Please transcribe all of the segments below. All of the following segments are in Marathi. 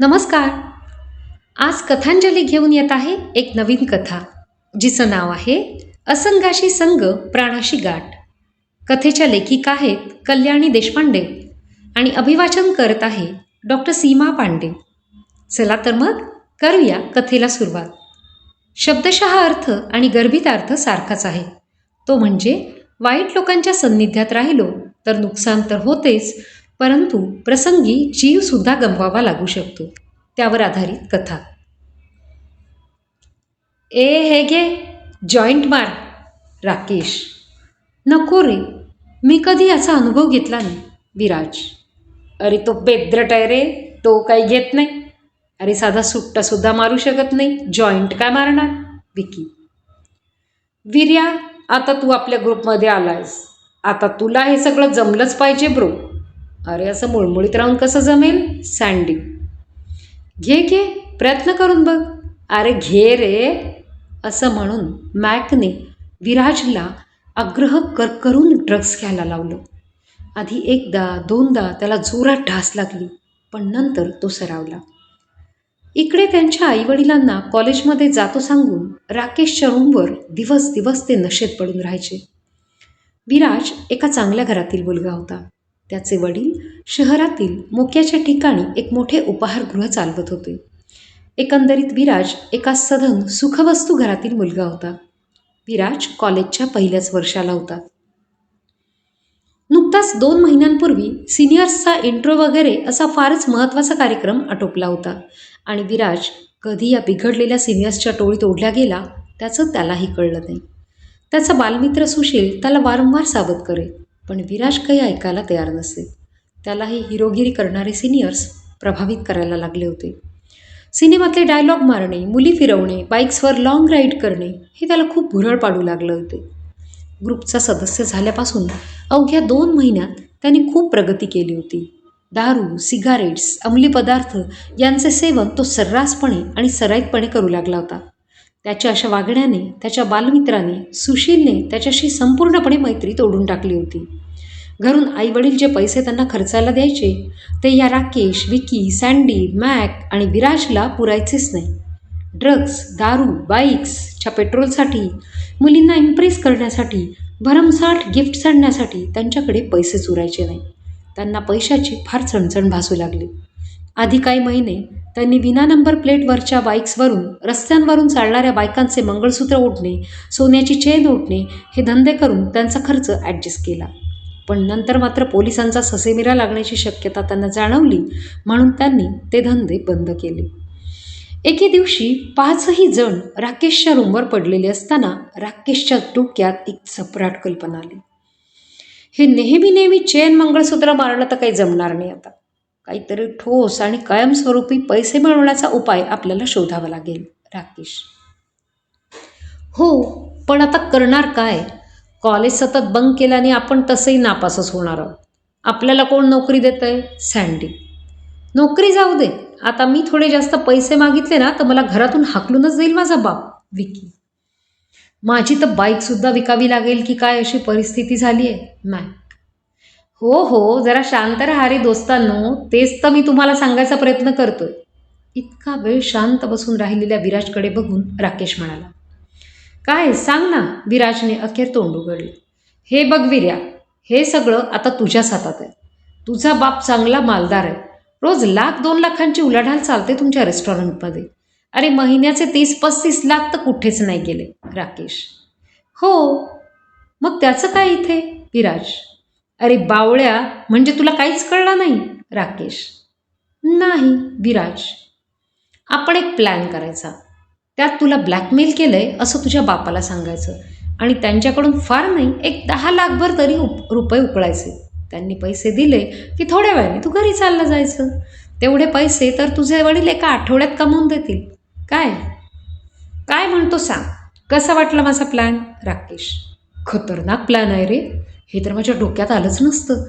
नमस्कार. आज कथांजली घेऊन येत आहे एक नवीन कथा जिचं नाव आहे असंगाशी संग प्राणाशी गाठ. कथेच्या लेखिका आहेत कल्याणी देशपांडे आणि अभिवाचन करत आहे डॉक्टर सीमा पांडे. चला तर मग करूया कथेला सुरुवात. शब्दशः अर्थ आणि गर्भित अर्थ सारखाच आहे. तो म्हणजे वाईट लोकांच्या सान्निध्यात राहिलो तर नुकसान तर होतेच परंतु प्रसंगी जीवसुद्धा गमवावा लागू शकतो. त्यावर आधारित कथा. ए हे घे जॉईंट मार राकेश. नको रे मी कधी याचा अनुभव घेतला नाही विराज. अरे तो बेद्रट आहे रे तो काही घेत नाही. अरे साधा सुट्टासुद्धा मारू शकत नाही जॉईंट काय मारणार विकी. विर्या आता तू आपल्या ग्रुपमध्ये आलायस. आता तुला हे सगळं जमलंच पाहिजे ब्रो. अरे असं मुळमुळीत राहून कसं जमेल? सँडी. घे घे प्रयत्न करून बघ. अरे घे रे. असं म्हणून मॅकने विराजला आग्रह कर करून ड्रग्ज घ्यायला लावलं. आधी एकदा दोनदा त्याला जोरात ढास लागली पण नंतर तो सरावला. इकडे त्यांच्या आईवडिलांना कॉलेजमध्ये जातो सांगून राकेशच्या रूमवर दिवस दिवस ते नशेत पडून राहायचे. विराज एका चांगल्या घरातील मुलगा होता. त्याचे वडील शहरातील मोक्याच्या ठिकाणी एक मोठे उपाहारगृह चालवत होते. एकंदरीत विराज एका सधन सुखवस्तू घरातील मुलगा होता. विराज कॉलेजच्या पहिल्याच वर्षाला होता. नुकताच दोन महिन्यांपूर्वी सिनियर्सचा इंट्रो वगैरे असा फारच महत्त्वाचा कार्यक्रम आटोपला होता आणि विराज कधी या बिघडलेल्या सिनियर्सच्या टोळीत ओढल्या गेला त्याचं त्यालाही कळलं नाही. त्याचा बालमित्र सुशील त्याला वारंवार सावध करे. पण विराज काही ऐकायला तयार नसे त्यालाही हिरोगिरी करणारे सिनियर्स प्रभावित करायला लागले होते. सिनेमातले डायलॉग मारणे मुली फिरवणे बाईक्सवर लाँग राईड करणे हे त्याला खूप भुरळ पाडू लागले होते. ग्रुपचा सदस्य झाल्यापासून अवघ्या दोन महिन्यात त्यांनी खूप प्रगती केली होती. दारू सिगारेट्स अंमली पदार्थ यांचे सेवन तो सर्रासपणे आणि सराईतपणे करू लागला होता. त्याच्या अशा वागण्याने त्याच्या बालमित्राने सुशीलने त्याच्याशी संपूर्णपणे मैत्री तोडून टाकली होती. घरून आईवडील जे पैसे त्यांना खर्चायला द्यायचे. ते या राकेश विकी सँडी मॅक आणि विराजला पुरायचेच नाही. ड्रग्स दारू बाईक्सच्या पेट्रोलसाठी मुलींना इम्प्रेस करण्यासाठी भरमसाठ गिफ्ट आणण्यासाठी त्यांच्याकडे पैसे चुरायचे नाही. त्यांना पैशाची फार चणचण भासू लागली. आधी काही महिने त्यांनी विना नंबर प्लेटवरच्या बाईक्सवरून रस्त्यांवरून चालणाऱ्या बायकांचे मंगळसूत्र ओढणे सोन्याची चेन ओढणे हे धंदे करून त्यांचा खर्च ॲडजस्ट केला. पण नंतर मात्र पोलिसांचा ससेमिरा लागण्याची शक्यता त्यांना जाणवली म्हणून त्यांनी ते धंदे बंद केले. एके दिवशी पाचही जण राकेशच्या रूमवर पडलेले असताना राकेशच्या डोक्यात एक चपराट कल्पना आली. हे नेहमी नेहमी चेन मंगळसूत्र मारणं तर काही जमणार नाही आता. काहीतरी ठोस आणि कायमस्वरूपी पैसे मिळवण्याचा उपाय आपल्याला शोधावा लागेल राकेश. हो पण आता करणार काय? कॉलेज सतत बंक केल्याने आपण तसंही नापासच होणार आहोत. आपल्याला कोण नोकरी देत आहे सँडी नोकरी जाऊ दे. आता मी थोडे जास्त पैसे मागितले ना तर मला घरातून हाकलूनच जाईल माझा बाप विकी. माझी तर बाईकसुद्धा विकावी लागेल की काय अशी परिस्थिती झाली आहे मॅक हो हो जरा शांत राहा रे दोस्तांनो. तेच तर मी तुम्हाला सांगायचा प्रयत्न करतोय. इतका वेळ शांत बसून राहिलेल्या विराजकडे बघून राकेश म्हणाला काय सांग ना विराजने अखेर तोंड उघडले. हे बघ विर्या हे सगळं आता तुझ्याच हातात आहे. तुझा बाप चांगला मालदार आहे. रोज लाख दोन लाखांची उलाढाल चालते तुमच्या रेस्टॉरंटमध्ये. अरे महिन्याचे तीस पस्तीस लाख तर कुठेच नाही गेले राकेश. हो मग त्याचं काय इथे विराज? अरे बावळ्या म्हणजे तुला काहीच कळलं नाही राकेश. नाही विराज. आपण एक प्लॅन करायचा. त्यात तुला ब्लॅकमेल केलं आहे असं तुझ्या बापाला सांगायचं. आणि त्यांच्याकडून फार नाही एक दहा लाखभर तरी उप रुपये उकळायचे. त्यांनी पैसे दिले की थोड्या वेळाने तू घरी चाललं जायचं. तेवढे पैसे तर तुझे वडील एका आठवड्यात कमवून देतील. काय? काय म्हणतो सांग. कसा वाटला माझा प्लॅन राकेश. खतरनाक प्लॅन आहे रे. हे तर माझ्या डोक्यात आलंच नसतं.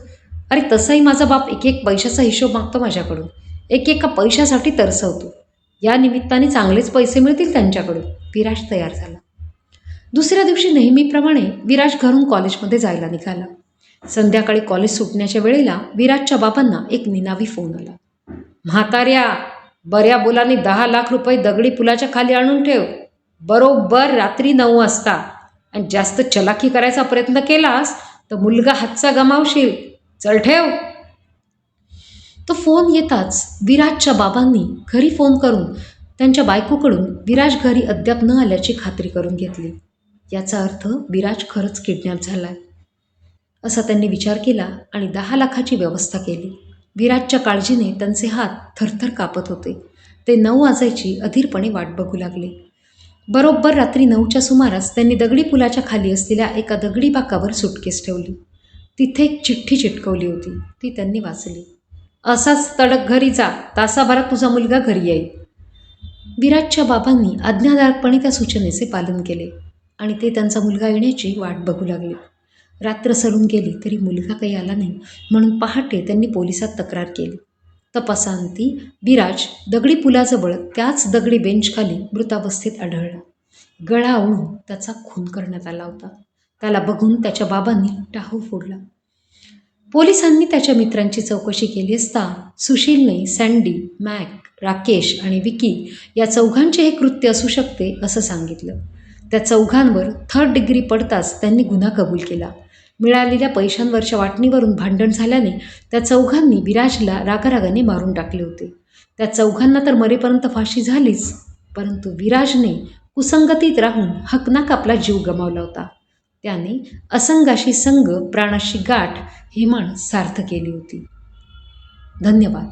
अरे तसंही माझा बाप एक एक पैशाचा हिशोब मागतो माझ्याकडून. एक एका पैशासाठी तरसवतो. या निमित्ताने चांगलेच पैसे मिळतील त्यांच्याकडून. विराज तयार झाला. दुसऱ्या दिवशी नेहमीप्रमाणे विराज घरून कॉलेजमध्ये जायला निघाला. संध्याकाळी कॉलेज सुटण्याच्या वेळेला विराजच्या बाबांना एक निनावी फोन आला. म्हाताऱ्या बऱ्या बोलाने दहा लाख रुपये दगडी पुलाच्या खाली आणून ठेव. बरोबर रात्री नऊ वाजता. आणि जास्त चलाखी करायचा प्रयत्न केलास तर मुलगा हातचा गमावशील. चल ठेव. तो फोन येताच विराजच्या बाबांनी घरी फोन करून त्यांच्या बायकोकडून विराज घरी अद्याप न आल्याची खात्री करून घेतली. याचा अर्थ विराज खरंच किडनॅप झाला आहे असा त्यांनी विचार केला आणि दहा लाखाची व्यवस्था केली. विराजच्या काळजीने त्यांचे हात थरथर कापत होते. ते नऊ वाजायची अधीरपणे वाट बघू लागले. बरोबर रात्री नऊच्या सुमारास त्यांनी दगडी पुलाच्या खाली असलेल्या एका दगडी बाकावर सुटकेस ठेवली. तिथे एक चिठ्ठी चिटकवली होती. ती त्यांनी वाचली. असाच तडक घरी जा तासाभरात तुझा मुलगा घरी येईल. विराजच्या बाबांनी आज्ञादायकपणे त्या सूचनेचे पालन केले आणि ते त्यांचा मुलगा येण्याची वाट बघू लागले. रात्र सरून गेली तरी मुलगा काही आला नाही म्हणून पहाटे त्यांनी पोलिसात तक्रार केली. तपासांती विराज दगडी पुलाजवळ त्याच दगडी बेंचखाली मृतावस्थेत आढळला. गळा ओळून त्याचा खून करण्यात आला होता. त्याला बघून त्याच्या बाबांनी टाहू फोडला. पोलिसांनी त्याच्या मित्रांची चौकशी केली असता सुशीलने सँडी मॅक राकेश आणि विकी या चौघांचे हे कृत्य असू शकते असं सांगितलं. त्या चौघांवर थर्ड डिग्री पडताच त्यांनी गुन्हा कबूल केला. मिळालेल्या पैशांवरच्या वाटणीवरून भांडण झाल्याने त्या चौघांनी विराजला रागारागाने मारून टाकले होते. त्या चौघांना तर मरेपर्यंत फाशी झालीच परंतु विराजने कुसंगतीत राहून हकनाक आपला जीव गमावला होता. त्याने असंगाशी संग प्राणाशी गाठ ही म्हण सार्थ केली होती. धन्यवाद.